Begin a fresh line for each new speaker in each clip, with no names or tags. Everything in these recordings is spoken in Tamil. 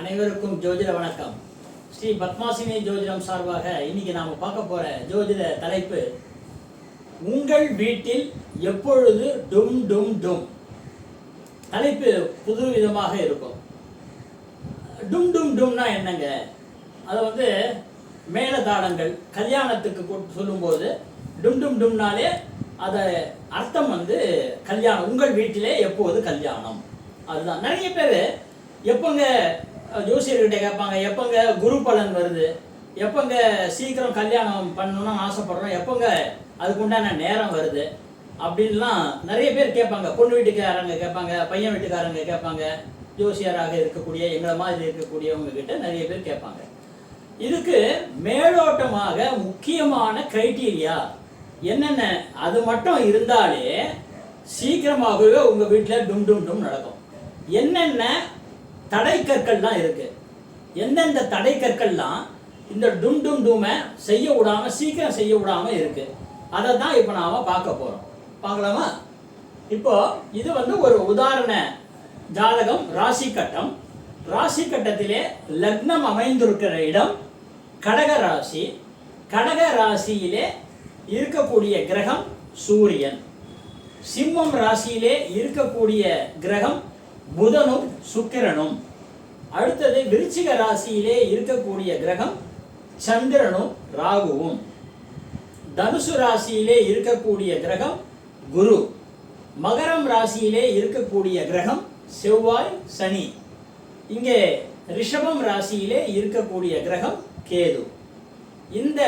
அனைவருக்கும் ஜோதிட வணக்கம். ஸ்ரீ பத்மாசினி ஜோதிடம் சார்பாக இன்னைக்கு நாம பார்க்க போற ஜோதிட தலைப்பு உங்கள் வீட்டில் எப்பொழுது டும் டும் டும்? தலைப்பு புது விதமாக இருக்கும். டும் டும் டும்னா என்னங்க? அதை வந்து மேலதாளங்கள் கல்யாணத்துக்கு சொல்லும்போது டும் டும் டும்னாலே அதை அர்த்தம் வந்து கல்யாணம் உங்கள் வீட்டிலே எப்போது கல்யாணம்? அதுதான். நிறைய பேர் எப்போங்க ஜோசியர்கிட்ட கேட்பாங்க எப்போங்க குரு பலன் வருது? எப்போங்க சீக்கிரம் கல்யாணம் பண்ணணும்னு ஆசைப்படுறோம்? எப்போங்க அதுக்குண்டான நேரம் வருது? அப்படின்லாம் நிறைய பேர் கேட்பாங்க. பொண்ணு வீட்டுக்காரங்க கேட்பாங்க பையன் வீட்டுக்காரங்க கேட்பாங்க. ஜோசியராக இருக்கக்கூடிய எங்களை மாதிரி இருக்கக்கூடியவங்க கிட்ட நிறைய பேர் கேட்பாங்க. இதுக்கு மேலோட்டமாக முக்கியமான கிரைட்டீரியா என்னென்ன? அது மட்டும் இருந்தாலே சீக்கிரமாகவே உங்கள் வீட்டில் டும் டும் டும் நடக்கும். என்னென்ன தடை கற்கள்லாம் இருக்கு. எந்தெந்த தடை கற்கள்லாம் இந்த டும் டும் டூமை செய்ய விடாம சீக்கிரம் செய்ய விடாம இருக்கு. அதை தான் இப்போ நாம பார்க்க போறோம். பார்க்கலாமா? இப்போ இது வந்து ஒரு உதாரண ஜாதகம் ராசி கட்டம் ராசி கட்டத்திலே லக்னம் அமைந்திருக்கிற இடம் கடக ராசி. கடக ராசியிலே இருக்கக்கூடிய கிரகம் சூரியன். சிம்மம் ராசியிலே இருக்கக்கூடிய கிரகம் புதனும் சுக்கிரனும். அடுத்தது விருச்சிக ராசியிலே இருக்கக்கூடிய கிரகம் சந்திரனும் ராகுவும். தனுசு ராசியிலே இருக்கக்கூடிய கிரகம் குரு. மகரம் ராசியிலே இருக்கக்கூடிய கிரகம் செவ்வாய் சனி. இங்கே ரிஷபம் ராசியிலே இருக்கக்கூடிய கிரகம் கேது. இந்த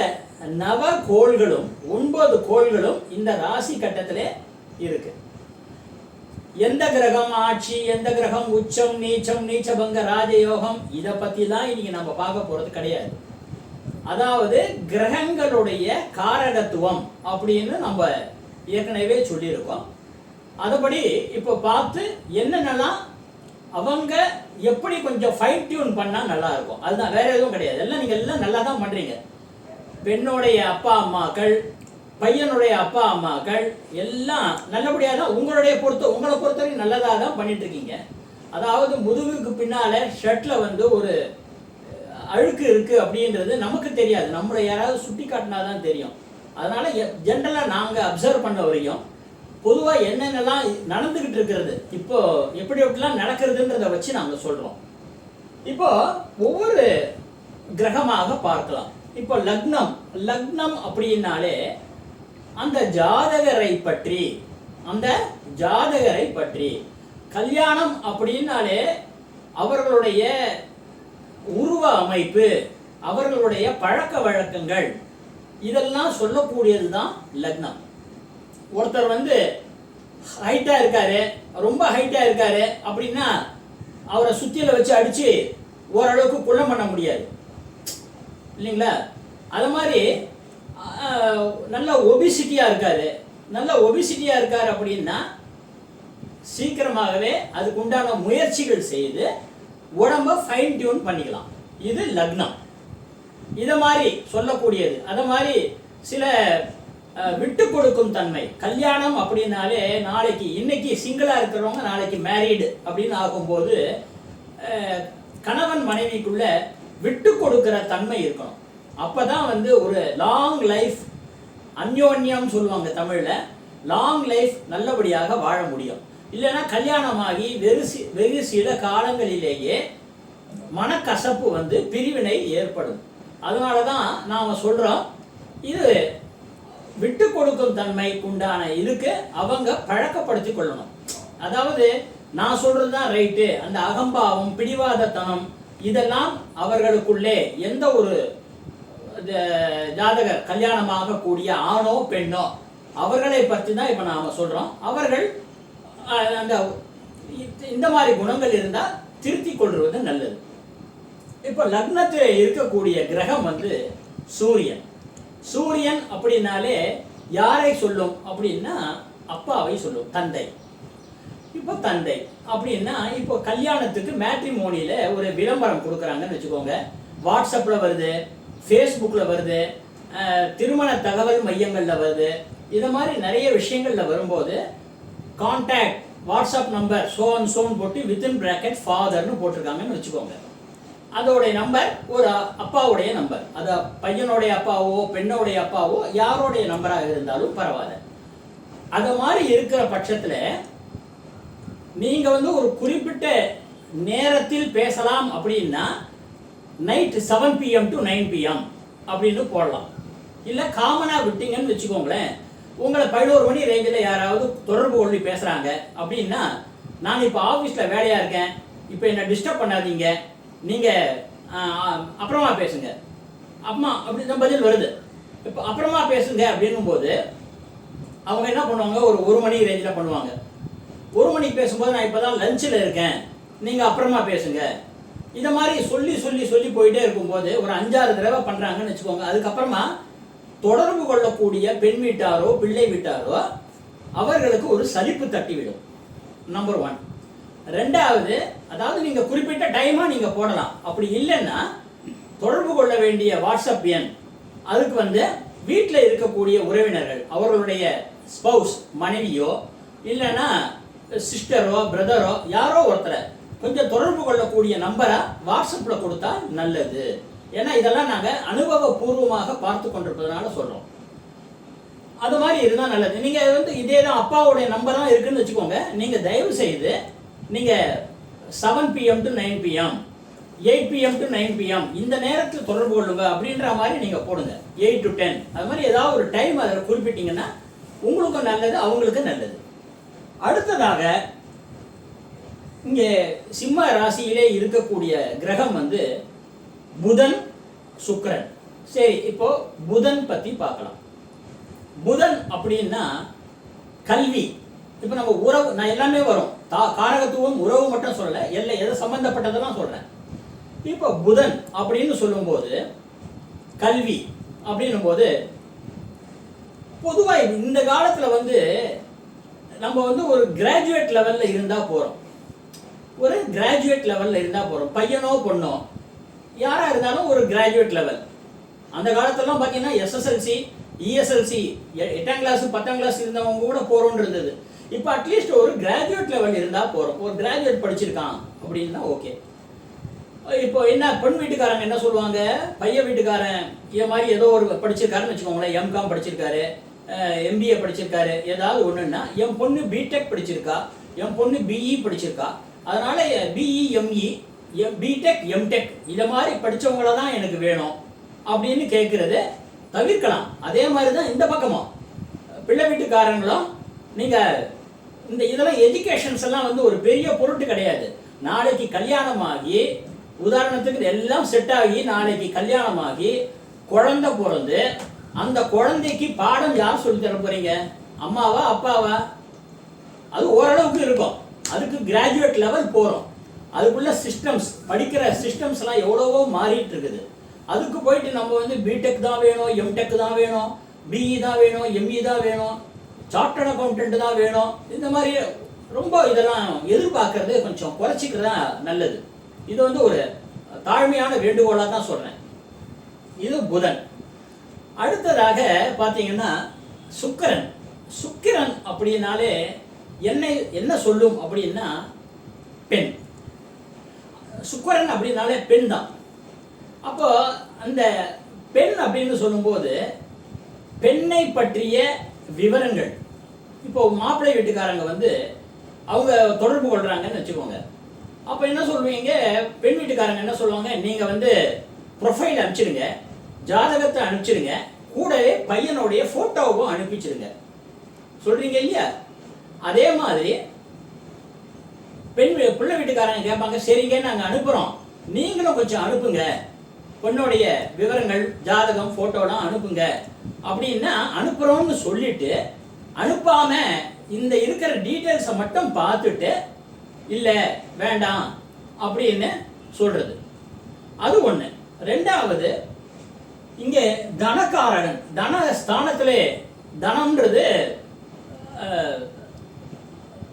நவ கோள்களும் ஒன்பது கோள்களும் இந்த ராசி கட்டத்திலே இருக்கு. எந்த கிரகம் ஆட்சி எந்த கிரகம் உச்சம் நீச்சம் நீச்சபங்க ராஜயோகம் இதை பத்திலாம் இன்னைக்கு நம்ம பார்க்க போறது கிடையாது. அதாவது கிரகங்களுடைய காரகத்துவம் அப்படின்னு நம்ம ஏற்கனவே சொல்லியிருக்கோம். அதுபடி இப்போ பார்த்து என்னென்னலாம் அவங்க எப்படி கொஞ்சம் ஃபைன் டியூன் பண்ணால் நல்லா இருக்கும். அதுதான் வேற எதுவும் கிடையாது. எல்லாம் நீங்கள் எல்லாம் நல்லா தான் பண்ணுறீங்க பெண்ணுடைய அப்பா அம்மாக்கள் பையனுடைய அப்பா அம்மாக்கள் எல்லாம் நல்லபடியாக தான் உங்களுடைய பொறுத்த உங்களை பொறுத்தவரைக்கும் நல்லதாக தான் பண்ணிட்டு இருக்கீங்க அதாவது முதுகுக்கு பின்னால் ஷர்ட்டில் வந்து ஒரு அழுக்கு இருக்குது அப்படின்றது நமக்கு தெரியாது. நம்மளை யாராவது சுட்டி காட்டினா தான் தெரியும். அதனால் ஜென்ரலாக நாங்கள் அப்சர்வ் பண்ண வரையும் பொதுவாக என்னென்னலாம் நடந்துக்கிட்டு இருக்கிறது இப்போ எப்படி எப்படிலாம் நடக்கிறதுன்றத வச்சு நாங்கள் சொல்கிறோம் இப்போ ஒவ்வொரு கிரகமாக பார்க்கலாம். இப்போ லக்னம் லக்னம் அப்படின்னாலே அந்த ஜாதகரை பற்றி அந்த ஜாதகரை பற்றி. கல்யாணம் அப்படின்னாலே அவர்களுடைய உருவ அமைப்பு அவர்களுடைய பழக்க வழக்கங்கள். இதெல்லாம் சொல்லக்கூடியது தான் லக்னம். ஒருத்தர் வந்து ஹைட்டாக இருக்காரு ரொம்ப ஹைட்டாக இருக்காரு அப்படின்னா அவரை சுத்தியில் வச்சு அடித்து ஓரளவுக்கு குள்ளம் பண்ண முடியாது. இல்லைங்களா? அது மாதிரி நல்ல ஒபிசிட்டியாக இருக்கார். நல்ல ஒபிசிட்டியாக இருக்கார் அப்படின்னா சீக்கிரமாகவே அதுக்கு உண்டான முயற்சிகள் செய்து உடம்ப ஃபைன் டியூன் பண்ணிக்கலாம். இது லக்னம். இதை மாதிரி சொல்லக்கூடியது. அதை மாதிரி சில விட்டு கொடுக்கும் தன்மை. கல்யாணம் அப்படின்னாலே நாளைக்கு இன்னைக்கு சிங்கிளாக இருக்கிறவங்க நாளைக்கு மேரீடு அப்படின்னு ஆகும்போது கணவன் மனைவிக்குள்ள விட்டு கொடுக்கிற தன்மை இருக்கணும். அப்பதான் வந்து ஒரு லாங் லைஃப் அந்யோன்யம் சொல்லுவாங்க தமிழ்ல. லாங் லைஃப் நல்லபடியாக வாழ முடியும். இல்லைன்னா கல்யாணமாகி வெறு வெகு சில காலங்களிலேயே மனக்கசப்பு வந்து பிரிவினை ஏற்படும். அதனால தான் நாம் சொல்கிறோம் இது விட்டு கொடுக்கும் தன்மைக்கு உண்டான இதுக்கு அவங்க பழக்கப்படுத்தி கொள்ளணும். அதாவது நான் சொல்றது தான் ரைட்டு அந்த அகம்பாவம் பிடிவாதத்தனம் இதெல்லாம் அவர்களுக்குள்ளே எந்த ஒரு ஜாதகர் கல்யாணமாக கூடிய ஆணோ பெண்ணோ அவர்களை பற்றி தான் இப்போ நாம் சொல்கிறோம் அவர்கள் அந்த இந்த- இந்த மாதிரி குணங்கள் இருந்தால் திருத்திக் கொள்வது நல்லது. இப்போ லக்னத்தில் இருக்கக்கூடிய கிரகம் வந்து சூரியன். சூரியன் அப்படின்னாலே யாரை சொல்லும் அப்படின்னா அப்பாவை சொல்லும் தந்தை. இப்போ தந்தை அப்படின்னா இப்போ கல்யாணத்துக்கு மேட்ரிமோனியில் ஒரு விளம்பரம் கொடுக்குறாங்கன்னு வச்சுக்கோங்க. வாட்ஸ்அப்பில் வருது ஃபேஸ்புக்கில் வருது திருமண தகவல் மையங்களில் வருது. இது மாதிரி நிறைய விஷயங்களில் வரும்போது contact WhatsApp number so and zone போட்டு வித்தின் பிராக்கெட் ஃபாதர்னு போட்டிருக்காங்கன்னு வச்சுக்கோங்க. அதோடைய நம்பர் ஒரு அப்பாவுடைய நம்பர் அது பையனுடைய அப்பாவோ பெண்ணோடைய அப்பாவோ யாரோடைய நம்பராக இருந்தாலும் பரவாயில்ல. அது மாதிரி இருக்கிற பட்சத்தில் நீங்கள் வந்து ஒரு குறிப்பிட்ட நேரத்தில் பேசலாம் அப்படின்னா night seven PM to nine PM அப்படின்னு போடலாம். இல்லை காமனாக விட்டீங்கன்னு வச்சுக்கோங்களேன். உங்களை பதினோரு மணி ரேஞ்சில் யாராவது தொடர்பு கொண்டு பேசுகிறாங்க அப்படின்னா நான் இப்போ ஆஃபீஸில் வேலையாக இருக்கேன். இப்போ என்னை டிஸ்டர்ப் பண்ணாதீங்க. நீங்கள் அப்புறமா பேசுங்க. அம்மா அப்படி தான் பதில் வருது. இப்போ அப்புறமா பேசுங்க அப்படின்னும் போது அவங்க என்ன பண்ணுவாங்க? ஒரு ஒரு மணி ரேஞ்சில் பண்ணுவாங்க. ஒரு மணிக்கு பேசும்போது நான் இப்போ தான் லஞ்சில் இருக்கேன். நீங்கள் அப்புறமா பேசுங்க. இதை மாதிரி சொல்லி சொல்லி சொல்லி போயிட்டே இருக்கும்போது ஒரு அஞ்சாறு தடவை பண்ணுறாங்கன்னு வச்சுக்கோங்க. அதுக்கப்புறமா தொடர்பு கொள்ளக்கூடிய பெண் வீட்டாரோ பிள்ளை வீட்டாரோ அவர்களுக்கு ஒரு சலிப்பு தட்டிவிடும். நம்பர் ஒன் ரெண்டாவது அதாவது நீங்கள் குறிப்பிட்ட டைமாக நீங்கள் போடலாம். அப்படி இல்லைன்னா தொடர்பு கொள்ள வேண்டிய வாட்ஸ்அப் எண் அதுக்கு வந்து வீட்டில் இருக்கக்கூடிய உறவினர்கள் அவர்களுடைய ஸ்பௌஸ் மனைவியோ இல்லைன்னா சிஸ்டரோ பிரதரோ யாரோ ஒருத்தரை கொஞ்சம் தொடர்பு கொள்ளக்கூடிய நம்பரை வாட்ஸ்அப்பில் கொடுத்தா நல்லது. ஏன்னா இதெல்லாம் நாங்கள் அனுபவபூர்வமாக பார்த்து கொண்டிருப்பதனால சொல்கிறோம் அது மாதிரி இருந்தால் நல்லது. நீங்கள் வந்து இதே தான் அப்பாவுடைய நம்பர் தான் இருக்குன்னு வச்சுக்கோங்க. நீங்கள் தயவு செய்து நீங்கள் seven PM to nine PM eight PM to nine PM இந்த நேரத்தில் தொடர்பு கொள்ளுங்க அப்படின்ற மாதிரி நீங்கள் போடுங்க. எயிட் டு டென் அது மாதிரி ஏதாவது ஒரு டைம் அதில் குறிப்பிட்டீங்கன்னா உங்களுக்கும் நல்லது அவங்களுக்கும் நல்லது. அடுத்ததாக இங்கே சிம்ம ராசியிலே இருக்கக்கூடிய கிரகம் வந்து புதன் சுக்கிரன். சரி இப்போ புதன் பற்றி பார்க்கலாம். புதன் அப்படின்னா கல்வி. இப்போ நம்ம உறவு நான் எல்லாமே வரும். தா காரகத்துவம் உறவு மட்டும் சொல்லலை. எல்லாம் எதை சம்பந்தப்பட்டதெல்லாம் சொல்கிறேன் இப்போ புதன் அப்படின்னு சொல்லும்போது கல்வி அப்படின்னும் போது பொதுவாக இந்த காலத்தில் வந்து நம்ம வந்து ஒரு கிராஜுவேட் லெவலில் இருந்தால் போகிறோம் ஒரு கிராஜுவேட் லெவலில் இருந்தால் போகிறோம் பையனோ பொண்ணோ யாராக இருந்தாலும் ஒரு கிராஜுவேட் லெவல் அந்த காலத்துலலாம் பார்த்தீங்கன்னா எஸ்எஸ்எல்சி இஎஸ்எல்சி எட்டாம் கிளாஸ் பத்தாம் கிளாஸ் இருந்தவங்க கூட போகிறோன்னு இருந்தது. இப்போ அட்லீஸ்ட் ஒரு கிராஜுவேட் லெவல் இருந்தால் போகிறோம் ஒரு கிராஜுவேட் படிச்சிருக்கான் அப்படின்னா ஓகே இப்போ என்ன பெண் வீட்டுக்காரங்க என்ன சொல்லுவாங்க? பையன் வீட்டுக்காரன் இது மாதிரி ஏதோ ஒரு படிச்சிருக்காருன்னு வச்சுக்கோங்களேன். எம்காம் படிச்சிருக்காரு எம்பிஏ படிச்சிருக்காரு. ஏதாவது ஒன்றுன்னா என் பொண்ணு பிடெக் படிச்சிருக்கா என் பொண்ணு பிஇ படிச்சிருக்கா அதனால BE ME M BTech MTech இதை மாதிரி படித்தவங்கள தான் எனக்கு வேணும் அப்படின்னு கேட்குறது. தவிர்க்கலாம். அதே மாதிரி தான் இந்த பக்கமும். பிள்ளை வீட்டுக்காரங்களும் நீங்கள் இந்த இதெல்லாம் எஜுகேஷன்ஸ் எல்லாம் வந்து ஒரு பெரிய பொருட்டு கிடையாது. நாளைக்கு கல்யாணமாகி உதாரணத்துக்கு எல்லாம் செட் ஆகி நாளைக்கு கல்யாணமாகி குழந்தை பிறந்து அந்த குழந்தைக்கு பாடம் யார் சொல்லி தர போறீங்க? அம்மாவா அப்பாவா? அது ஓரளவுக்கு இருக்கும். அதுக்கு கிராஜுவேட் லெவல் போகிறோம் அதுக்குள்ள சிஸ்டம்ஸ் படிக்கிற சிஸ்டம்ஸ்லாம் எவ்வளவோ மாறிட்டு இருக்குது. அதுக்கு போயிட்டு நம்ம வந்து பிடெக் தான் வேணும் எம்டெக் தான் வேணும் பிஇ தான் வேணும் எம்இ தான் வேணும் சார்ட்டர்ட் அக்கௌண்டன்ட் தான் வேணும். இந்த மாதிரி ரொம்ப இதெல்லாம் எதிர்பார்க்கறது கொஞ்சம் குறைச்சிக்கிறதா நல்லது. இது வந்து ஒரு தாழ்மையான வேண்டுகோளாக தான் சொல்கிறேன் இது புதன். அடுத்ததாக பார்த்தீங்கன்னா சுக்கிரன். சுக்கிரன் அப்படின்னாலே என்ன என்ன சொல்லும் அப்படின்னா பெண். சுக்கரன் அப்படின்னாலே பெண் தான். அப்போ அந்த பெண் அப்படின்னு சொல்லும்போது பெண்ணை பற்றிய விவரங்கள். இப்போ மாப்பிள்ளை வீட்டுக்காரங்க வந்து அவங்க தொடர்பு கொள்றாங்கன்னு வச்சுக்கோங்க. அப்போ என்ன சொல்லுவீங்க? பெண் வீட்டுக்காரங்க என்ன சொல்லுவாங்க? நீங்கள் வந்து ப்ரொஃபைல் அனுப்பிச்சிடுங்க. ஜாதகத்தை அனுப்பிச்சிடுங்க. கூடவே பையனுடைய ஃபோட்டோவும் அனுப்பிச்சிடுங்க. சொல்கிறீங்க இல்லையா? அதே மாதிரி பெண் பிள்ளை வீட்டுக்காரங்க கேட்பாங்க சரிங்க நாங்கள் அனுப்புகிறோம் நீங்களும் கொஞ்சம் அனுப்புங்க. பொண்ணுடைய விவரங்கள் ஜாதகம் ஃபோட்டோலாம் அனுப்புங்க. அப்படின்னா அனுப்புகிறோம்னு சொல்லிட்டு அனுப்பாம இந்த இருக்கிற டீட்டெயில்ஸை மட்டும் பார்த்துட்டு இல்லை வேண்டாம் அப்படின்னு சொல்றது. அது ஒன்று ரெண்டாவது இங்கே தனக்காரகன் தன ஸ்தானத்திலே தனம்ன்றது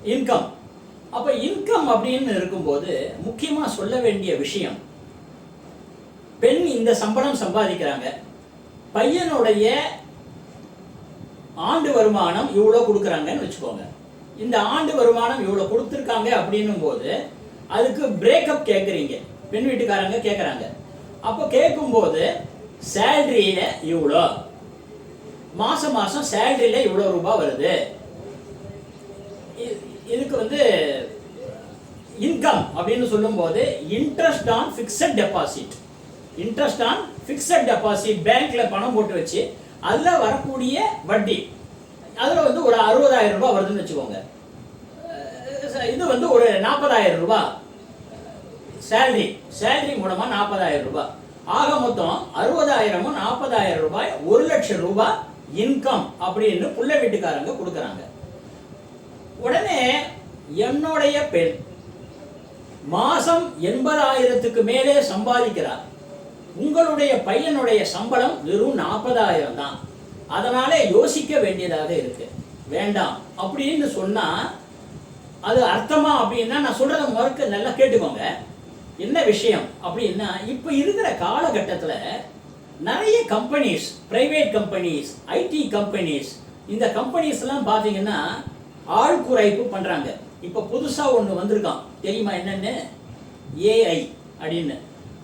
இன்கம் அப்போ இன்கம் அப்படின்னு இருக்கும்போது முக்கியமாக சொல்ல வேண்டிய விஷயம் பெண் இந்த சம்பளம் சம்பாதிக்கிறாங்க. பையனுடைய ஆண்டு வருமானம் இவ்வளோ கொடுக்குறாங்கன்னு வச்சுக்கோங்க. இந்த ஆண்டு வருமானம் இவ்வளோ கொடுத்துருக்காங்க அப்படின்னும் போது அதுக்கு பிரேக்கப் கேட்குறீங்க பெண் வீட்டுக்காரங்க கேட்குறாங்க அப்போ கேட்கும்போது சேல்ரியில் இவ்வளோ. மாதம் மாதம் சேல்ரியில் இவ்வளோ ரூபாய் வருது. இதுக்கு வந்து இன்கம் அப்படின்னு சொல்லும்போது interest on fixed deposit interest on fixed deposit பேங்க்ல பணம் போட்டு வச்சு அதில் வரக்கூடிய வட்டி. அதில் வந்து ஒரு அறுபதாயிரம் ரூபாய் வருதுன்னு வச்சுக்கோங்க. இது வந்து ஒரு நாற்பதாயிரம் ரூபாய். சேலரி சேலரி மூலமாக நாற்பதாயிரம் ரூபாய். ஆக மொத்தம் அறுபதாயிரமும் நாற்பதாயிரம் ரூபாய் ஒரு லட்சம் ரூபாய் இன்கம் அப்படின்னு புள்ள வீட்டுக்காரங்க கொடுக்குறாங்க. உடனே என்னுடைய பெண் மாசம் எண்பதாயிரத்துக்கு மேலே சம்பாதிக்கிறார். உங்களுடைய பையனுடைய சம்பளம் வெறும் நாற்பதாயிரம் தான். அதனால யோசிக்க வேண்டியதாக இருக்கு. வேண்டாம் அப்படின்னு சொன்னா அது அர்த்தமா அப்படின்னா நான் சொல்றத மறுக்க நல்லா கேட்டுக்கோங்க. என்ன விஷயம் அப்படின்னா இப்போ இருக்கிற காலகட்டத்தில் நிறைய companies private companies IT companies இந்த கம்பெனிஸ்லாம் பார்த்தீங்கன்னா ஆள் குறைப்பு பண்ணுறாங்க இப்போ புதுசாக ஒன்று வந்திருக்கான் தெரியுமா என்னன்னு? ஏஐ அப்படின்னு.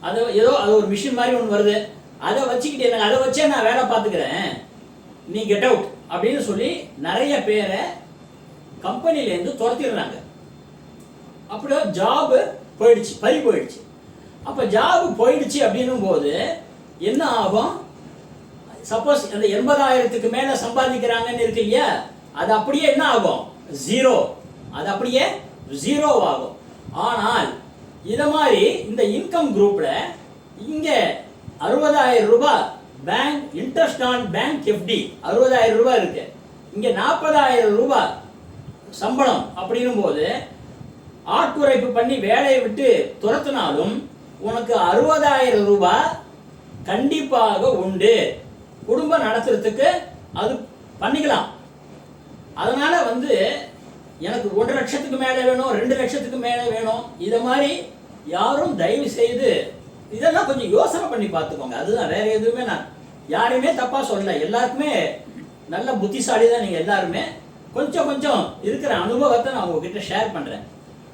அது ஏதோ அது ஒரு மிஷின் மாதிரி ஒன்று வருது. அதை வச்சுக்கிட்டு எனக்கு அதை வச்சே நான் வேலை பார்த்துக்கிறேன். நீ கெட் அவுட் அப்படின்னு சொல்லி நிறைய பேரை கம்பெனிலேருந்து துரத்திடுறாங்க. அப்படியே ஜாபு போயிடுச்சு பறி போயிடுச்சு. அப்போ ஜாப் போயிடுச்சு அப்படின்னும் போது என்ன ஆகும்? சப்போஸ் அந்த எண்பதாயிரத்துக்கு மேலே சம்பாதிக்கிறாங்கன்னு இருக்கு இல்லையா? அது அப்படியே என்ன ஆகும்? ஜீரோ. அது அப்படியே ஜீரோ ஆகும். ஆனால் இதை மாதிரி இந்த இன்கம் குரூப்பில் இங்கே அறுபதாயிரம் ரூபாய் bank interest on bank FD அறுபதாயிரம் ரூபாய் இருக்கு. இங்கே நாற்பதாயிரம் ரூபாய் சம்பளம் அப்படின்னும் போது ஆட்குறைப்பு பண்ணி வேலையை விட்டு துரத்தினாலும் உனக்கு அறுபதாயிரம் ரூபாய் கண்டிப்பாக உண்டு. குடும்பம் நடத்துறதுக்கு அது பண்ணிக்கலாம். அதனால வந்து எனக்கு ஒரு லட்சத்துக்கு மேலே வேணும் ரெண்டு லட்சத்துக்கு மேலே வேணும். இதை மாதிரி யாரும் தயவு செய்து இதெல்லாம் கொஞ்சம் யோசனை பண்ணி பார்த்துக்கோங்க. அதுதான் வேற எதுவுமே நான் யாரையுமே தப்பா சொல்லல. எல்லாருக்குமே நல்ல புத்திசாலி தான் நீங்க எல்லாருமே. கொஞ்சம் கொஞ்சம் இருக்கிற அனுபவத்தை நான் உங்ககிட்ட ஷேர் பண்றேன்.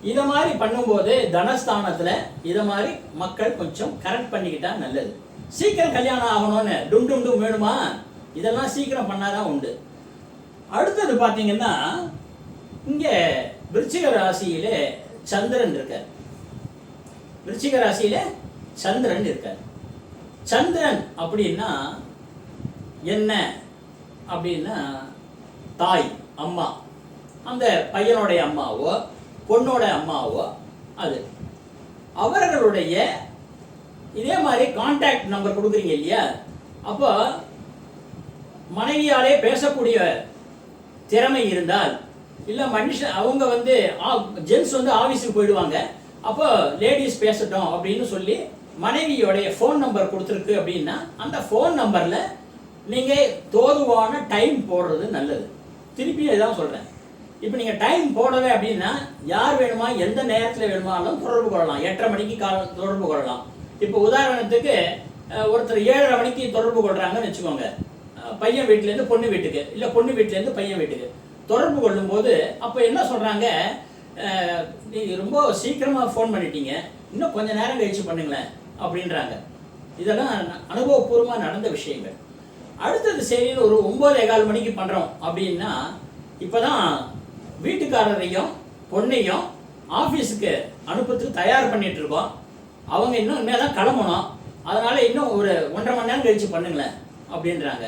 இதை மாதிரி பண்ணும்போது தனஸ்தானத்துல இதை மாதிரி மக்கள் கொஞ்சம் கரெக்ட் பண்ணிக்கிட்டா நல்லது. சீக்கிரம் கல்யாணம் ஆகணும்னு டும் டும் டும் வேணுமா? இதெல்லாம் சீக்கிரம் பண்ணாதான் உண்டு. அடுத்தது பார்த்தீங்கன்னா இங்கே விருச்சிக ராசியில சந்திரன் இருக்கார். விருச்சிக ராசியில சந்திரன் இருக்கார். சந்திரன் அப்படின்னா என்ன? அப்படின்னா தாய் அம்மா. அந்த பையனுடைய அம்மாவோ பொண்ணோட அம்மாவோ அது. அவர்களுடைய இதே மாதிரி கான்டாக்ட் நம்பர் கொடுக்குறீங்க இல்லையா? அப்போ மனைவியாலே பேசக்கூடிய திறமை இருந்தால் இல்லை மனுஷன் அவங்க வந்து ஜென்ஸ் வந்து ஆஃபீஸுக்கு போயிடுவாங்க. அப்போ லேடிஸ் பேசட்டும் அப்படின்னு சொல்லி மனைவியோடைய ஃபோன் நம்பர் கொடுத்துருக்கு அப்படின்னா அந்த ஃபோன் நம்பரில் நீங்கள் தோதுவான டைம் போடுறது நல்லது. திருப்பியும் இதான் சொல்கிறேன் இப்போ நீங்கள் டைம் போடலை அப்படின்னா யார் வேணுமா எந்த நேரத்தில் வேணுமானாலும் தொடர்பு கொள்ளலாம். எட்டரை மணிக்கு கால தொடர்பு கொள்ளலாம். இப்போ உதாரணத்துக்கு ஒருத்தர் ஏழரை மணிக்கு தொடர்பு கொள்கிறாங்கன்னு வச்சுக்கோங்க. பையன் வீட்டிலேருந்து பொண்ணு வீட்டுக்கு. இல்லை பொண்ணு வீட்டிலேருந்து பையன் வீட்டுக்கு. தொடர்பு கொள்ளும்போது அப்போ என்ன சொல்கிறாங்க நீங்கள் ரொம்ப சீக்கிரமாக ஃபோன் பண்ணிட்டீங்க. இன்னும் கொஞ்சம் நேரம் கழிச்சு பண்ணுங்களேன் அப்படின்றாங்க. இதெல்லாம் அனுபவபூர்வமாக நடந்த விஷயங்கள். அடுத்தது சரின்னு ஒரு ஒம்பது கால் மணிக்கு பண்ணுறோம் அப்படின்னா இப்போ தான் வீட்டுக்காரரையும் பொண்ணையும் ஆஃபீஸுக்கு அனுப்புறதுக்கு தயார் பண்ணிட்டு இருக்கோம். அவங்க இன்னும் இனிமேல் தான் கிளம்பணும். அதனால் இன்னும் ஒரு ஒன்றரை மணி நேரம் கழிச்சு பண்ணுங்களேன் அப்படின்றாங்க.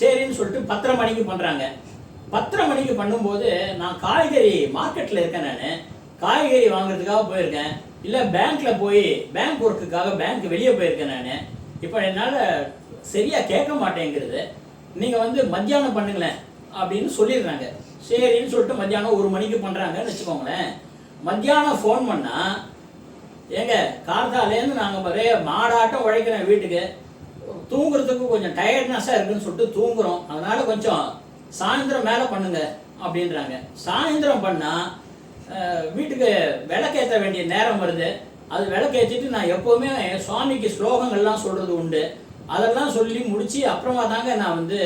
சரின்னு சொல்லிட்டு பத்தரை மணிக்கு பண்ணுறாங்க பத்தரை மணிக்கு பண்ணும்போது நான் காய்கறி மார்க்கெட்டில் இருக்கேன் நான். காய்கறி வாங்குறதுக்காக போயிருக்கேன். இல்லை பேங்க்கில் போய் பேங்க் ஒர்க்குக்காக பேங்க் வெளியே போயிருக்கேன் நான். இப்போ என்னால் சரியாக கேட்க மாட்டேங்கிறது. நீங்கள் வந்து மத்தியானம் பண்ணுங்களேன் அப்படின்னு சொல்லிடுறாங்க. சரின்னு சொல்லிட்டு மத்தியானம் ஒரு மணிக்கு பண்ணுறாங்கன்னு வச்சுக்கோங்களேன். மத்தியானம் ஃபோன் பண்ணால் ஏங்க கார்த்தாலேருந்து நாங்கள் நிறைய மாடாட்டம் உழைக்கிறேன் வீட்டுக்கு. தூங்குறதுக்கு கொஞ்சம் டயர்ட்னஸாக இருக்குன்னு சொல்லிட்டு தூங்குறோம். அதனால கொஞ்சம் சாயந்தரம் மேலே பண்ணுங்க அப்படின்றாங்க. சாயந்தரம் பண்ணால் வீட்டுக்கு விளக்கேற்ற வேண்டிய நேரம் வருது. அது விளக்கேற்றிட்டு நான் எப்போவுமே சுவாமிக்கு ஸ்லோகங்கள்லாம் சொல்கிறது உண்டு. அதெல்லாம் சொல்லி முடித்து அப்புறமா தாங்க நான் வந்து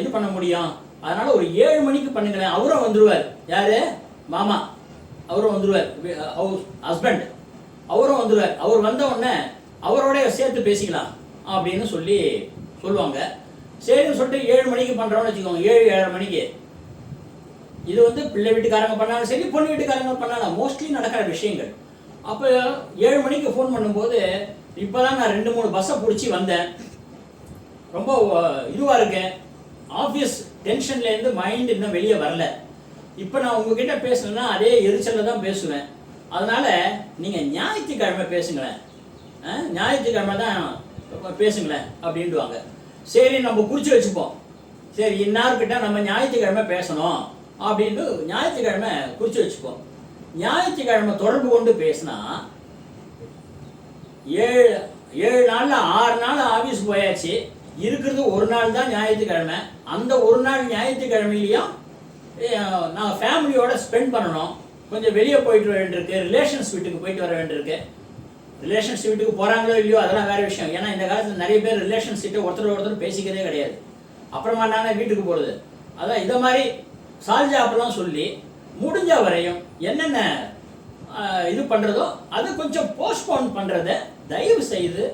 இது பண்ண முடியும். அதனால் ஒரு ஏழு மணிக்கு பண்ணுங்களேன். அவரும் வந்துடுவார் யார்? மாமா. அவரும் வந்துடுவார் ஹஸ்பண்ட் அவரும் வந்துடுவார் அவர் வந்த உடனே அவரோட சேர்த்து பேசிக்கலாம். அப்படின்னு சொல்லி சொல்லுவாங்க. சரின்னு சொல்லிட்டு ஏழு மணிக்கு பண்ணுறோம்னு வச்சுக்கோங்க. ஏழு ஏழரை மணிக்கு. இது வந்து பிள்ளை வீட்டுக்காரங்க பண்ணாலும் சரி பொண்ணு வீட்டுக்காரங்க பண்ணாலும் மோஸ்ட்லி நடக்கிற விஷயங்கள். அப்போ ஏழு மணிக்கு ஃபோன் பண்ணும்போது இப்போ தான் நான் ரெண்டு மூணு பஸ்ஸை பிடிச்சி வந்தேன். ரொம்ப இதுவாக இருக்கேன். ஆஃபீஸ் டென்ஷன்லேருந்து மைண்ட் இன்னும் வெளியே வரல. இப்போ நான் உங்ககிட்ட பேசணும்னா அதே எரிச்சலில் தான் பேசுவேன். அதனால் நீங்கள் ஞாயிற்றுக்கிழமை பேசுங்களேன். ஆ, ஞாயிற்றுக்கிழமை தான் பேசுங்களேன் அப்படின்டுவாங்க. சரி நம்ம குறித்து வச்சுப்போம். சரி இன்னார்கிட்ட நம்ம ஞாயிற்றுக்கிழமை பேசணும் அப்படின்னு ஞாயிற்றுக்கிழமை குறித்து வச்சுப்போம். ஞாயிற்றுக்கிழமை தொடர்பு கொண்டு பேசினா ஏழு ஏழு நாளில் ஆறு நாள் ஆஃபீஸ் போயாச்சு. இருக்கிறது ஒரு நாள் தான் ஞாயிற்றுக்கிழமை. அந்த ஒரு நாள் ஞாயிற்றுக்கிழமையிலையும் நாங்கள் ஃபேமிலியோட ஸ்பெண்ட் பண்ணணும். கொஞ்சம் வெளியே போயிட்டு வர வேண்டியிருக்கு ரிலேஷன்ஸ் வீட்டுக்கு போயிட்டு வர வேண்டியிருக்கு. ரிலேஷன்ஷிப் வீட்டுக்கு போகிறாங்களோ இல்லையோ அதெல்லாம் வேற விஷயம். ஏன்னா இந்த காலத்தில் நிறைய பேர் ரிலேஷன்ஷிப்பை ஒருத்தர் ஒருத்தர் பேசிக்கிறதே கிடையாது. அப்புறமா நானே வீட்டுக்கு போகிறது அதான் இதை மாதிரி சால்ஜாப்பெல்லாம் சொல்லி முடிஞ்ச வரையும் என்னென்ன இது பண்ணுறதோ அது கொஞ்சம் போஸ்ட்போன் பண்ணுறத தயவு செய்து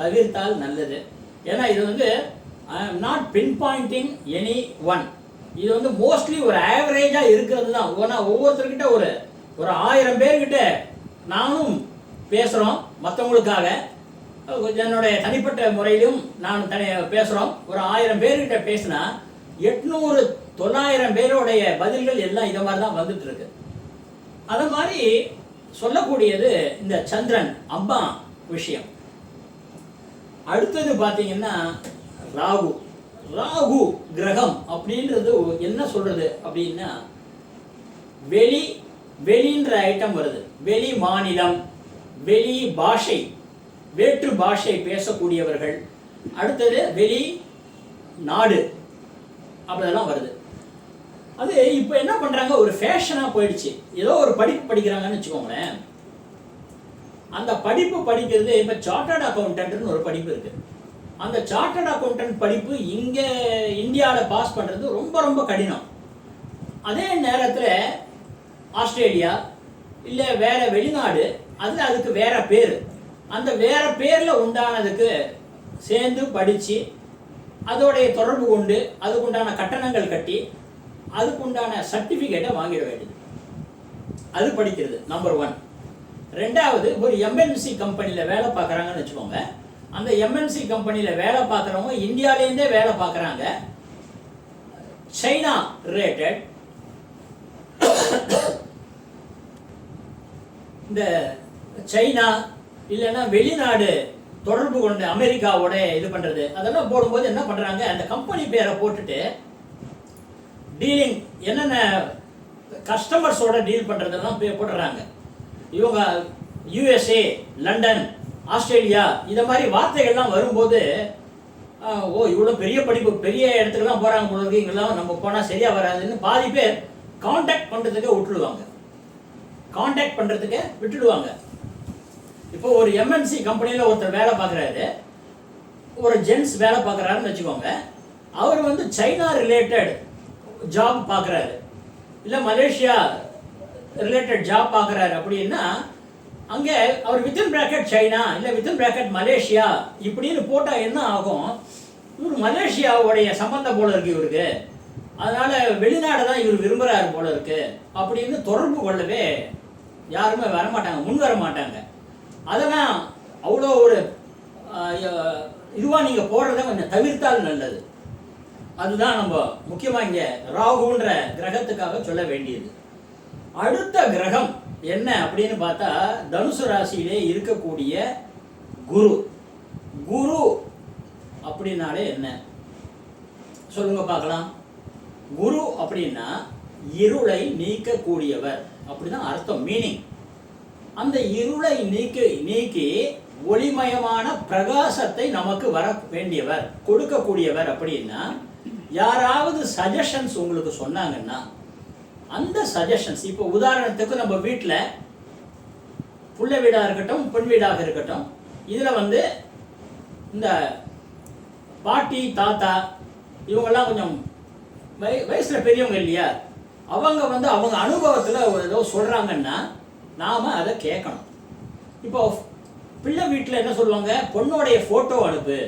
தவிர்த்தால் நல்லது. ஏன்னா இது வந்து I am not pinpointing any one இது வந்து மோஸ்ட்லி ஒரு ஆவரேஜாக இருக்கிறது தான். ஒவ்வொன்றா ஒவ்வொருத்தர்கிட்ட ஒரு ஒரு ஆயிரம் பேர்கிட்ட நானும் பேசுகிறோம் மற்றவங்களுக்காக என்னுடைய தனிப்பட்ட முறையிலும் நான் தனி பேசுகிறோம் ஒரு ஆயிரம் பேர்கிட்ட பேசினா எட்நூறு தொள்ளாயிரம் பேருடைய பதில்கள் எல்லாம் இதை மாதிரி தான் வந்துட்டு இருக்கு அதை மாதிரி சொல்லக்கூடியது இந்த சந்திரன் அம்மா விஷயம். அடுத்தது பார்த்தீங்கன்னா ராகு. ராகு கிரகம் அப்படின்றது என்ன சொல்றது அப்படின்னா வெளி வெளின்ற ஐட்டம் வருது. வெளி மாநிலம். வெளி பாஷை வேற்று பாஷை பேசக்கூடியவர்கள். அடுத்தது வெளி நாடு அப்படிலாம் வருது. அது இப்போ என்ன பண்றாங்க? ஒரு ஃபேஷனாக போயிடுச்சு. ஏதோ ஒரு படிப்பு படிக்கிறாங்கன்னு வச்சுக்கோங்களேன். அந்த படிப்பு படிக்கிறது இப்போ சார்ட்டர்ட் அக்கௌண்டன்ட்னு ஒரு படிப்பு இருக்கு. அந்த சார்ட்டர்ட் அக்கௌண்டன்ட் படிப்பு இங்கே இந்தியாவில் பாஸ் பண்ணுறது ரொம்ப ரொம்ப கடினம். அதே நேரத்தில் ஆஸ்திரேலியா இல்லை வேற வெளிநாடு அது அதுக்கு வேற பேர். அந்த வேற பேரில் உண்டானதுக்கு சேர்ந்து படித்து அதோடைய தொடர்பு கொண்டு அதுக்குண்டான கட்டணங்கள் கட்டி அதுக்குண்டான சர்டிஃபிகேட்டை வாங்கிட வேண்டியது அது படிக்கிறது நம்பர் ஒன் ரெண்டாவது ஒரு எம்என்சி கம்பெனியில் வேலை பார்க்குறாங்கன்னு வச்சுக்கோங்க. அந்த எம்என்சி கம்பெனியில் வேலை பார்க்குறவங்க இந்தியாவிலேருந்தே வேலை பார்க்குறாங்க. சைனா ரிலேட்டட் இந்த சைனா இல்லைன்னா வெளிநாடு தொடர்பு கொண்டு அமெரிக்காவோட இது பண்ணுறது அதெல்லாம் போடும்போது என்ன பண்ணுறாங்க அந்த கம்பெனி பேரை போட்டுட்டு டீலிங் என்னென்ன கஸ்டமர்ஸோட டீல் பண்ணுறதெல்லாம் போடுறாங்க இவங்க யூஎஸ்ஏ லண்டன் ஆஸ்திரேலியா இந்த மாதிரி வார்த்தைகள்லாம் வரும்போது ஓ இவ்வளோ பெரிய படிப்பு பெரிய இடத்துக்குலாம் போகிறாங்க பொழுது இங்கெல்லாம் நம்ம போனால் சரியாக வராதுன்னு பாதி பேர் காண்டாக்ட் பண்ணுறதுக்கே விட்டுடுவாங்க. காண்டாக்ட் பண்ணுறதுக்கே விட்டுடுவாங்க. இப்போ ஒரு எம்என்சி கம்பெனியில் ஒருத்தர் வேலை பார்க்குறாரு. ஒரு ஜென்ஸ் வேலை பார்க்குறாருன்னு வச்சுக்கோங்க. அவர் வந்து சைனா ரிலேட்டட் ஜாப் பார்க்குறாரு. இல்லை மலேசியா ரிலேட்டட் ஜாப் பார்க்குறாரு அப்படின்னா அங்கே அவர் வித்தின் பிராக்கெட் சைனா இல்லை வித்தின் பிராக்கெட் மலேசியா இப்படின்னு போட்டால் என்ன ஆகும்? இவர் மலேசியாவுடைய சம்பந்தம் போல இருக்கு இவருக்கு. அதனால வெளிநாடு தான் இவர் விரும்புகிறாரு போல இருக்கு. அப்படின்னு தொடர்பு கொள்ளவே யாருமே வரமாட்டாங்க முன் வர மாட்டாங்க அதெல்லாம் அவ்வளோ ஒரு இதுவாக நீங்கள் போடுறத கொஞ்சம் தவிர்த்தால் நல்லது. அதுதான் நம்ம முக்கியமாக இங்கே ராகுன்ற கிரகத்துக்காக சொல்ல வேண்டியது. அடுத்த கிரகம் என்ன அப்படின்னு பார்த்தா தனுசு ராசியிலே இருக்கக்கூடிய குரு. குரு அப்படின்னாலே என்ன? சொல்லுங்க பார்க்கலாம். குரு அப்படின்னா இருளை நீக்கக்கூடியவர். அப்படிதான் அர்த்தம் மீனிங் அந்த இருளை நீக்கி நீக்கி ஒளிமயமான பிரகாசத்தை நமக்கு வர வேண்டியவர் கொடுக்கக்கூடியவர் அப்படின்னா யாராவது சஜஷன்ஸ் உங்களுக்கு சொன்னாங்கன்னா அந்த சஜஷன்ஸ் இப்போ உதாரணத்துக்கு நம்ம வீட்டில் புள்ள வீடாக இருக்கட்டும் பெண் வீடாக இருக்கட்டும் இதில் வந்து இந்த பாட்டி தாத்தா இவங்கெல்லாம் கொஞ்சம் வய வயசில் பெரியவங்க இல்லையா? அவங்க வந்து அவங்க அனுபவத்தில் ஏதோ சொல்கிறாங்கன்னா நாம் அதை கேட்கணும். இப்போ பிள்ளை வீட்டில் என்ன சொல்லுவாங்க? பொண்ணோடைய ஃபோட்டோ அனுப்பு.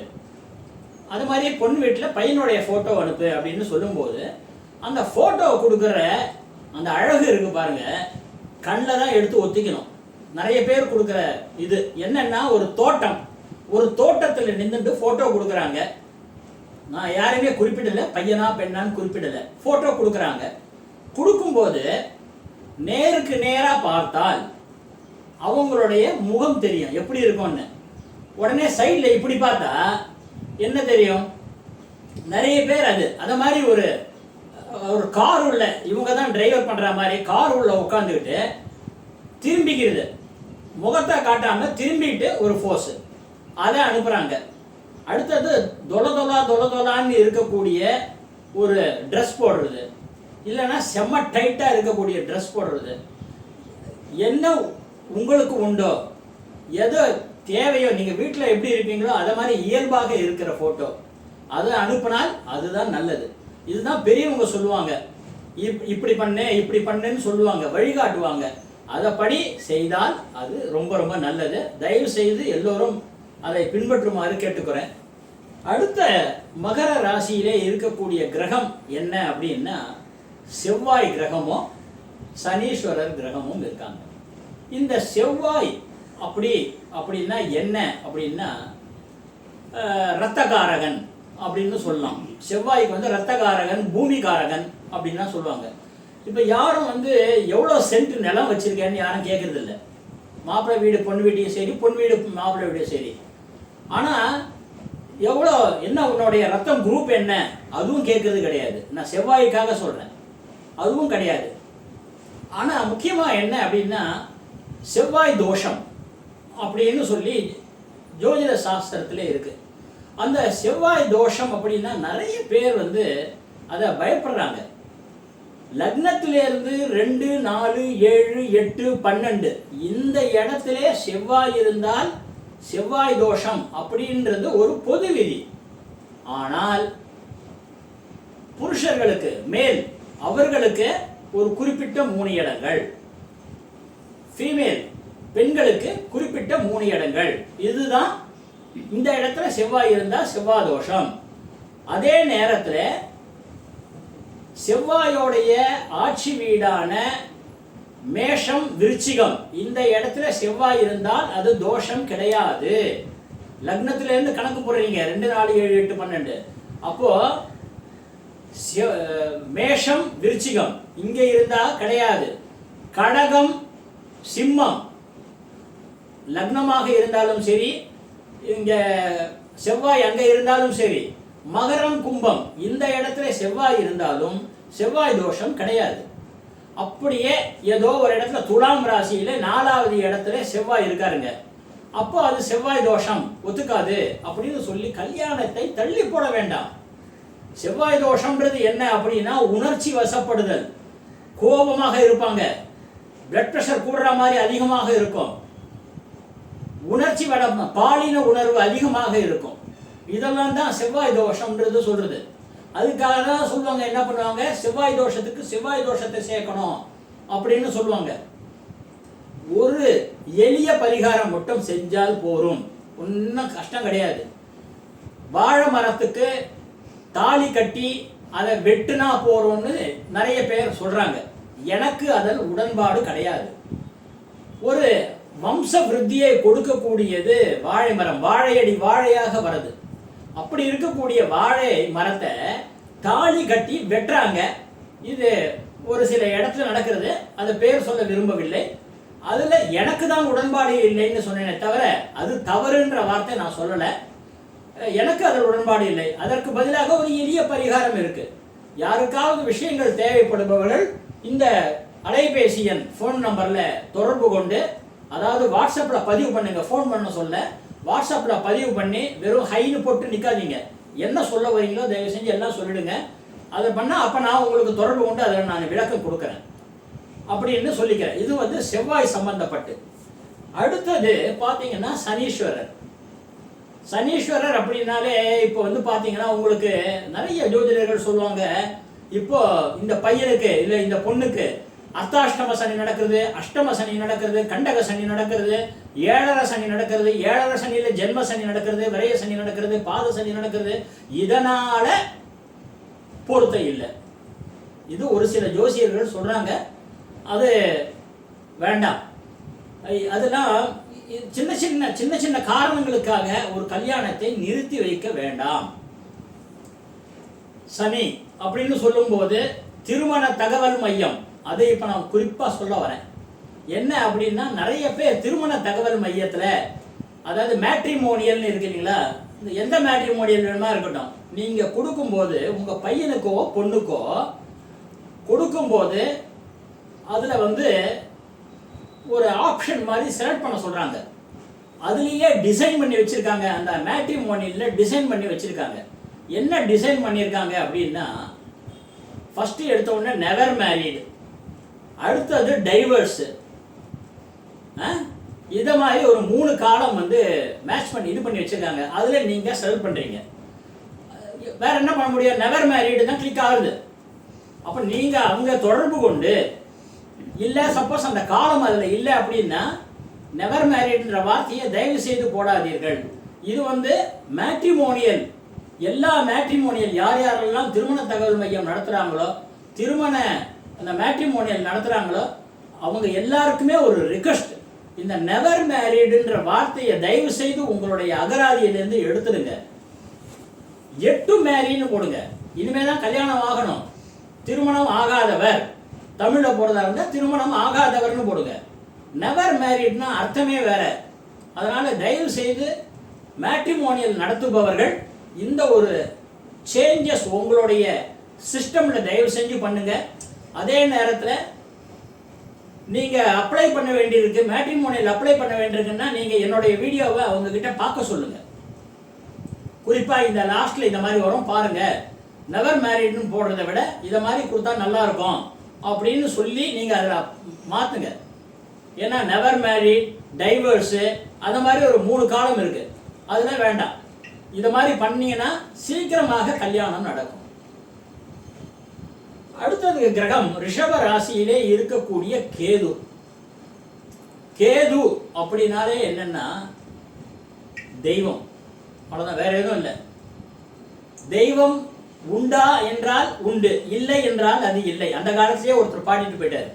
அது மாதிரி பொண்ணு வீட்டில் பையனுடைய ஃபோட்டோ அனுப்பு அப்படின்னு சொல்லும்போது அந்த ஃபோட்டோ கொடுக்குற அந்த அழகு இருக்குது பாருங்க. கண்ணில் தான் எடுத்து ஒத்திக்கணும். நிறைய பேர் கொடுக்குற இது என்னன்னா ஒரு தோட்டம். ஒரு தோட்டத்தில் நின்றுட்டு ஃபோட்டோ கொடுக்குறாங்க. நான் யாரையுமே குறிப்பிடலை. பையனா பெண்ணான்னு குறிப்பிடலை. ஃபோட்டோ கொடுக்குறாங்க. கொடுக்கும்போது நேருக்கு நேராக பார்த்தால் அவங்களுடைய முகம் தெரியும். எப்படி இருக்கும்னு. உடனே சைடில் இப்படி பார்த்தா என்ன தெரியும்? நிறைய பேர் அது அந்த மாதிரி ஒரு ஒரு கார் உள்ள இவங்க தான் டிரைவர் பண்ணுற மாதிரி கார் உள்ள உட்காந்துக்கிட்டு திரும்பிக்கிறது. முகத்தை காட்டாமல் திரும்பிட்டு ஒரு ஃபோர்ஸு அதை அனுப்புகிறாங்க அடுத்தது தொல தொலா தொல தொலான்னு இருக்கக்கூடிய ஒரு ட்ரெஸ் போடுறது. இல்லைன்னா செம்ம டைட்டாக இருக்கக்கூடிய ட்ரெஸ் போடுறது. என்ன உங்களுக்கு உண்டோ எதோ தேவையோ நீங்கள் வீட்டில் எப்படி இருப்பீங்களோ அதை மாதிரி இயல்பாக இருக்கிற ஃபோட்டோ அதை அனுப்பினால் அதுதான் நல்லது. இதுதான் பெரியவங்க சொல்லுவாங்க. இப் இப்படி பண்ணு இப்படி பண்ணுன்னு சொல்லுவாங்க வழிகாட்டுவாங்க. அதைப்படி செய்தால் அது ரொம்ப ரொம்ப நல்லது. தயவு செய்து எல்லோரும் அதை பின்பற்றுமாறு கேட்டுக்கிறேன். அடுத்த மகர ராசியிலே இருக்கக்கூடிய கிரகம் என்ன அப்படின்னா செவ்வாய் கிரகமும் சனீஸ்வரர் கிரகமும் இருக்காங்க. இந்த செவ்வாய் அப்படி அப்படின்னா என்ன? அப்படின்னா ரத்தகாரகன் அப்படின்னு சொல்லலாம். செவ்வாய்க்கு வந்து ரத்தகாரகன் பூமிகாரகன் அப்படின்லாம் சொல்லுவாங்க. இப்போ யாரும் வந்து எவ்வளோ சென்ட் நிலம் வச்சிருக்கேன்னு யாரும் கேட்குறதில்ல மாப்பிள்ளை வீடு பொண்ணு வீட்டையும் சரி பொன் வீடு மாப்பிள்ளை வீடையும் சரி. ஆனால் எவ்வளோ என்ன உன்னுடைய ரத்தம் குரூப் என்ன? அதுவும் கேட்கறது கிடையாது. நான் செவ்வாய்க்காக சொல்கிறேன் அதுவும் கிடையாது. ஆனால் முக்கியமாக என்ன அப்படின்னா செவ்வாய் தோஷம் அப்படின்னு சொல்லி ஜோதிட சாஸ்திரத்தில் இருக்கு. அந்த செவ்வாய் தோஷம் அப்படின்னா நிறைய பேர் வந்து அதை பயப்படுறாங்க. லக்னத்திலேருந்து ரெண்டு நாலு ஏழு எட்டு பன்னெண்டு இந்த இடத்திலே செவ்வாய் இருந்தால் செவ்வாய் தோஷம் அப்படின்றது ஒரு பொது விதி. ஆனால் புருஷர்களுக்கு மேல் அவர்களுக்கு ஒரு குறிப்பிட்ட மூணு இடங்கள் ஃபீமேல் பெண்களுக்கு குறிப்பிட்ட மூணு இடங்கள் இதுதான் இந்த இடத்துல செவ்வாய் இருந்தால் செவ்வாய் தோஷம். அதே நேரத்தில் செவ்வாயோடைய ஆட்சி வீடான மேஷம் விருச்சிகம். இந்த இடத்துல செவ்வாய் இருந்தால் அது தோஷம் கிடையாது. லக்னத்திலேருந்து கணக்கு போடுறீங்க. ரெண்டு நாலு ஏழு எட்டு பன்னெண்டு. அப்போது மேஷம் விருச்சிகம். இங்கே இருந்தா கிடையாது. கடகம் சிம்மம். லக்னமாக இருந்தாலும் சரி இங்க செவ்வாய் அங்கே இருந்தாலும் சரி மகரம் கும்பம். இந்த இடத்துல செவ்வாய் இருந்தாலும் செவ்வாய் தோஷம் கிடையாது. அப்படியே ஏதோ ஒரு இடத்துல துலாம் ராசியில நாலாவது இடத்துல செவ்வாய் இருக்காருங்க. அப்போ அது செவ்வாய் தோஷம் ஒத்துக்காது அப்படின்னு சொல்லி கல்யாணத்தை தள்ளி போட வேண்டாம். செவ்வாய் தோஷம்ன்றது என்ன அப்படின்னா உணர்ச்சி வசப்படுதல். கோபமாக இருப்பாங்க. பிளட் ப்ரெஷர் கூடுற மாதிரி அதிகமாக இருக்கும். உணர்ச்சி வட பாலின உணர்வு அதிகமாக இருக்கும். இதெல்லாம் தான் செவ்வாய் தோஷம்ன்றது சொல்றது. அதுக்காக தான் சொல்லுவாங்க என்ன பண்ணுவாங்க? செவ்வாய் தோஷத்துக்கு செவ்வாய் தோஷத்தை சேர்க்கணும் அப்படின்னு சொல்லுவாங்க. ஒரு எளிய பரிகாரம் மட்டும் செஞ்சால் போரும். ஒன்றும் கஷ்டம் கிடையாது. வாழை மரத்துக்கு தாலி கட்டி அதை வெட்டுனா போறோம்னு நிறைய பேர் சொல்றாங்க. எனக்கு அதில் உடன்பாடு கிடையாது. ஒரு வம்ச விருத்தியை கொடுக்கக்கூடியது வாழை மரம். வாழையடி வாழையாக வருது அப்படி இருக்கக்கூடிய வாழை மரத்தை தாலி கட்டி வெட்டுறாங்க. இது ஒரு சில இடத்துல நடக்கிறது. அதை பேர் சொல்ல விரும்பவில்லை. அதில் எனக்கு தான் உடன்பாடு இல்லைன்னு சொன்னேனே தவிர அது தவறுன்ற வார்த்தை நான் சொல்லலை. எனக்கு அதில் உடன்பாடு இல்லை. அதற்கு பதிலாக ஒரு எளிய பரிகாரம் இருக்கு. யாருக்காவது விஷயங்கள் தேவைப்படுபவர்கள் இந்த அலைபேசி எண் ஃபோன் நம்பரில் தொடர்பு கொண்டு அதாவது வாட்ஸ்அப்பில் பதிவு பண்ணுங்க ஃபோன் பண்ண சொல்ல வாட்ஸ்அப்பில் பதிவு பண்ணி வெறும் ஹைன்னு போட்டு நிற்காதீங்க என்ன சொல்ல வரீங்களோ தயவு செஞ்சு எல்லாம் சொல்லிடுங்க. அதை பண்ணால் அப்போ நான் உங்களுக்கு தொடர்பு கொண்டு அதில் நான் விளக்கம் கொடுக்குறேன். அப்படின்னு சொல்லிக்கிறேன். இது வந்து செவ்வாய் சம்பந்தப்பட்டு. அடுத்தது பார்த்தீங்கன்னா சனீஸ்வரர் சனீஸ்வரர் அப்படின்னாலே இப்போ வந்து பார்த்தீங்கன்னா உங்களுக்கு நிறைய ஜோதிடர்கள் சொல்லுவாங்க இப்போ இந்த பையனுக்கு இல்லை இந்த பொண்ணுக்கு அர்த்தாஷ்டம சனி நடக்கிறது அஷ்டம சனி நடக்கிறது கண்டக சனி நடக்கிறது ஏழரை சனி நடக்கிறது ஏழரை சனியில் ஜென்ம சனி நடக்கிறது விரைய சனி நடக்கிறது பாத சனி நடக்கிறது இதனால பொருத்தம் இல்லை. இது ஒரு சில ஜோசியர்கள் சொல்றாங்க அது வேண்டாம். அதெல்லாம் சின்ன சின்ன சின்ன சின்ன காரணங்களுக்காக ஒரு கல்யாணத்தை நிறுத்தி வைக்க வேண்டாம். சனி அப்படின்னு சொல்லும்போது திருமண தகவல் மையம். அதை இப்போ நான் குறிப்பாக சொல்ல வரேன். என்ன அப்படின்னா நிறைய பேர் திருமண தகவல் மையத்தில் அதாவது மேட்ரிமோனியல்னு இருக்கு இல்லைங்களா? இந்த எந்த மேட்ரிமோனியல் வேணுமா இருக்கட்டும். நீங்கள் கொடுக்கும்போது உங்கள் பையனுக்கோ பொண்ணுக்கோ கொடுக்கும்போது அதில் வந்து ஒரு ஆப்ஷன் மாதிரி செலக்ட் பண்ண சொல்கிறாங்க அதுலேயே டிசைன் பண்ணி வச்சுருக்காங்க. அந்த மேட்ரிமோனியில் டிசைன் பண்ணி வச்சுருக்காங்க. என்ன டிசைன் பண்ணியிருக்காங்க அப்படின்னா ஃபஸ்ட்டு எடுத்த உடனே நெவர் மேரீடு அடுத்தது டைவர்ஸு இதை மாதிரி ஒரு மூணு காலம் வந்து மேட்ச் பண்ணி இது பண்ணி வச்சுருக்காங்க. அதில் நீங்கள் செலக்ட் பண்ணுறீங்க வேற என்ன பண்ண முடியும்? நெவர் மேரீடு தான் கிளிக் ஆகுது. அப்போ நீங்கள் அவங்க தொடர்பு கொண்டு இல்லை சப்போஸ் அந்த காலம் அதில் இல்லை அப்படின்னா நெவர் மேரிட்ன்ற வார்த்தையை தயவு செய்து போடாதீர்கள். இது வந்து மேட்ரிமோனியல் எல்லா மேட்ரிமோனியல் யார் யாரெல்லாம் திருமண தகவல் மையம் நடத்துகிறாங்களோ திருமண அந்த மேட்ரிமோனியல் நடத்துகிறாங்களோ அவங்க எல்லாருக்குமே ஒரு ரிக்வெஸ்ட் இந்த நெவர் மேரீடுன்ற வார்த்தையை தயவு செய்து உங்களுடைய அகராதியிலேருந்து எடுத்துடுங்க. எட்டு மேரின்னு போடுங்க. இனிமேல் தான் கல்யாணம் ஆகணும். திருமணம் ஆகாதவர். தமிழில் போடுறதா இருந்தால் திருமணம் ஆகாதவர்னு போடுங்க. நெவர் மேரிட்னா அர்த்தமே வேற. அதனால் தயவு செய்து மேட்ரிமோனியல் நடத்துபவர்கள் இந்த ஒரு சேஞ்சஸ் உங்களுடைய சிஸ்டமில் தயவு செஞ்சு பண்ணுங்க. அதே நேரத்தில் நீங்கள் அப்ளை பண்ண வேண்டியிருக்கு மேட்ரிமோனியல் அப்ளை பண்ண வேண்டியிருக்குன்னா நீங்கள் என்னுடைய வீடியோவை அவங்கக்கிட்ட பார்க்க சொல்லுங்கள் குறிப்பாக இந்த லாஸ்ட்டில் இந்த மாதிரி வரும் பாருங்கள் நெவர் மேரிட்னு போடுறதை விட இதை மாதிரி கொடுத்தா நல்லாயிருக்கும் அப்படின்னு சொல்லி நீங்கள் அதில் மாற்றுங்க ஏன்னா நெவர் மேரிட் டைவர்ஸு அந்த மாதிரி ஒரு மூணு காலம் இருக்கு. அதெல்லாம் வேண்டாம். இதை மாதிரி பண்ணீங்கன்னா சீக்கிரமாக கல்யாணம் நடக்கும். அடுத்தது கிரகம். ரிஷப ராசியிலே இருக்கக்கூடிய கேது. கேது அப்படின்னாலே என்னன்னா தெய்வம். அவ்வளோதான் வேற எதுவும் இல்லை. தெய்வம் உண்டா என்றால் உண்டு இல்லை என்றால் அது இல்லை. அந்த காலத்திலேயே ஒருத்தர் பாடிட்டு போயிட்டார்.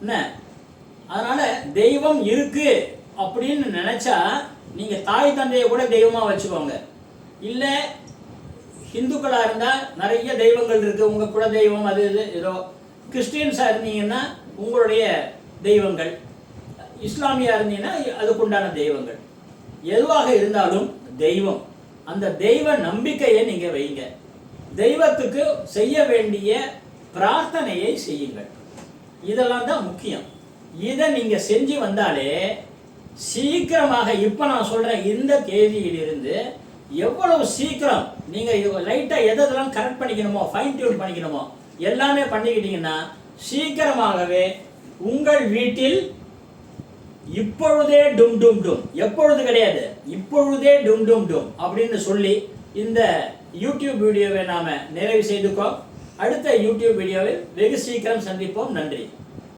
என்ன? அதனால தெய்வம் இருக்கு அப்படின்னு நினைச்சா நீங்க தாய் தந்தையை கூட தெய்வமா வச்சுக்கோங்க. இல்லை ஹிந்துக்களா இருந்தா நிறைய தெய்வங்கள் இருக்கு. உங்க குல தெய்வம் அது இது ஏதோ கிறிஸ்டியன்ஸா இருந்தீங்கன்னா உங்களுடைய தெய்வங்கள். இஸ்லாமியா இருந்தீங்கன்னா அதுக்குண்டான தெய்வங்கள். எதுவாக இருந்தாலும் தெய்வம். அந்த தெய்வ நம்பிக்கையை நீங்க வைங்க. தெய்வத்துக்கு செய்ய வேண்டிய பிரார்த்தனையை செய்யுங்கள். இதெல்லாம் தான் முக்கியம். இதை நீங்க செஞ்சு வந்தாலே சீக்கிரமாக இப்போ நான் சொல்றேன் இந்த தேதியிலிருந்து எவ்வளவு சீக்கிரம் நீங்க லைட்டா எதெல்லாம் கரெக்ட் பண்ணிக்கணுமோ ஃபைன் டியூன் பண்ணிக்கணுமோ எல்லாமே பண்ணிக்கிட்டீங்கன்னா சீக்கிரமாகவே உங்கள் வீட்டில் இப்பொழுதே டும் டும் டும் எப்பொழுது கிடையாது இப்பொழுதே டும் டும் டும் அப்படின்னு சொல்லி இந்த யூடியூப் வீடியோவை நாம நிறைவு செய்துக்கோ. அடுத்த யூடியூப் வீடியோவில் வெகு சீக்கிரம் சந்திப்போம். நன்றி.